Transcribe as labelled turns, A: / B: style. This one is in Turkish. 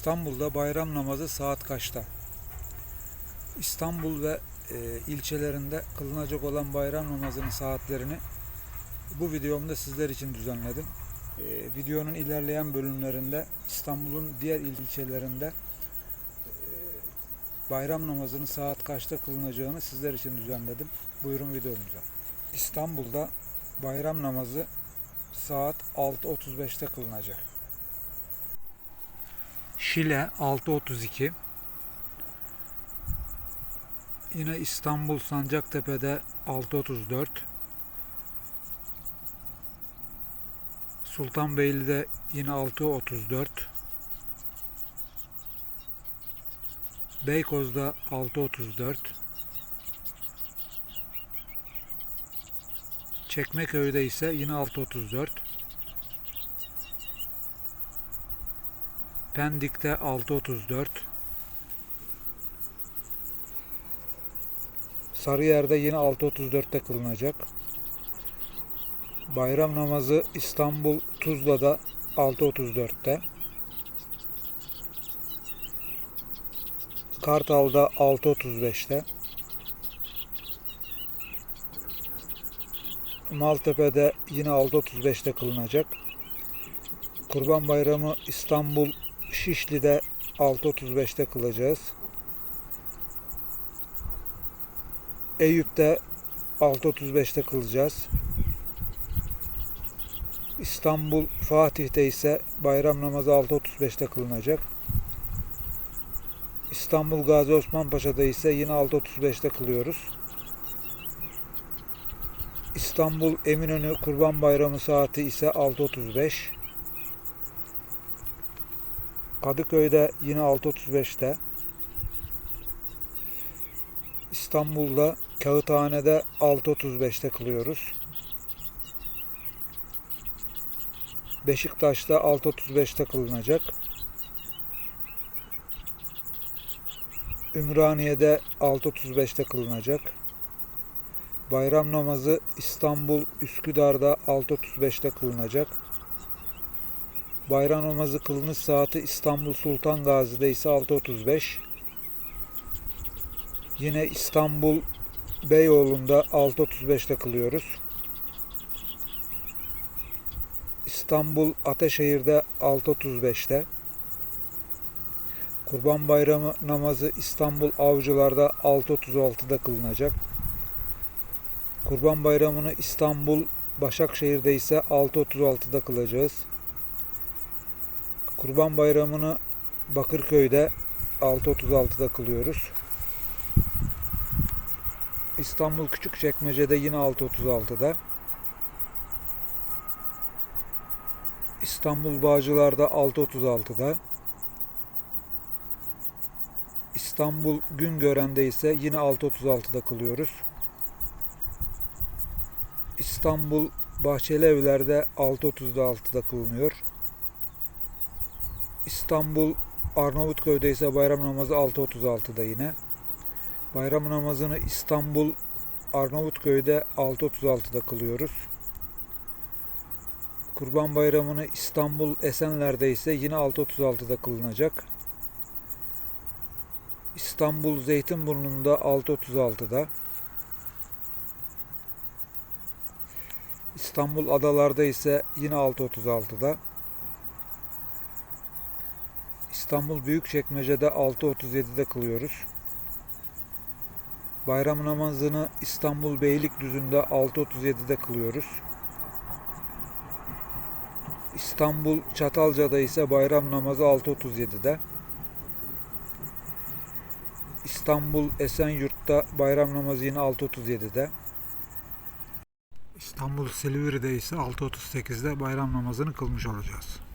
A: İstanbul'da bayram namazı saat kaçta? İstanbul ve e, ilçelerinde kılınacak olan bayram namazının saatlerini bu videomda sizler için düzenledim. E, videonun ilerleyen bölümlerinde İstanbul'un diğer ilçelerinde e, bayram namazının saat kaçta kılınacağını sizler için düzenledim. Buyurun videomuza. İstanbul'da bayram namazı saat 6.35'te kılınacak. Şile 6.32 Yine İstanbul Sancaktepe'de 6.34 Sultanbeyli'de yine 6.34 Beykoz'da 6.34 Çekmeköy'de ise yine 6.34 Pendik'te 6.34 Sarıyer'de yine 6.34'te kılınacak. Bayram namazı İstanbul Tuzla'da 6.34'te. Kartal'da 6.35'te. Maltepe'de yine 6.35'te kılınacak. Kurban Bayramı İstanbul Şişli'de 6.35'te kılacağız. Eyüp'te 6.35'te kılacağız. İstanbul Fatih'te ise bayram namazı 6.35'te kılınacak. İstanbul Gazi Osman Paşa'da ise yine 6.35'te kılıyoruz. İstanbul Eminönü Kurban Bayramı saati ise 6.35. Kadıköy'de yine 6.35'te. İstanbul'da Kağıthane'de 6.35'te kılıyoruz. Beşiktaş'ta 6.35'te kılınacak. Ümraniye'de 6.35'te kılınacak. Bayram namazı İstanbul Üsküdar'da 6.35'te kılınacak. Bayram namazı kılınış saati İstanbul Sultan Gazi'de ise 6.35. Yine İstanbul Beyoğlu'nda 6.35'te kılıyoruz. İstanbul Ateşehir'de 6.35'te. Kurban Bayramı namazı İstanbul Avcılar'da 6.36'da kılınacak. Kurban Bayramı'nı İstanbul Başakşehir'de ise 6.36'da kılacağız. Kurban Bayramı'nı Bakırköy'de 6.36'da kılıyoruz. İstanbul Küçükçekmece'de yine 6.36'da. İstanbul Bağcılar'da 6.36'da. İstanbul Güngören'de ise yine 6.36'da kılıyoruz. İstanbul Bahçeli Evler'de 6.36'da kılınıyor. İstanbul Arnavutköy'de ise bayram namazı 6.36'da yine. Bayram namazını İstanbul Arnavutköy'de 6.36'da kılıyoruz. Kurban Bayramı'nı İstanbul Esenler'de ise yine 6.36'da kılınacak. İstanbul Zeytinburnu'nda 6.36'da. İstanbul Adalar'da ise yine 6.36'da. İstanbul Büyükçekmece'de 6.37'de kılıyoruz. Bayram namazını İstanbul Beylikdüzü'nde 6.37'de kılıyoruz. İstanbul Çatalca'da ise bayram namazı 6.37'de. İstanbul Esenyurt'ta bayram namazı yine 6.37'de. İstanbul Silivri'de ise 6.38'de bayram namazını kılmış olacağız.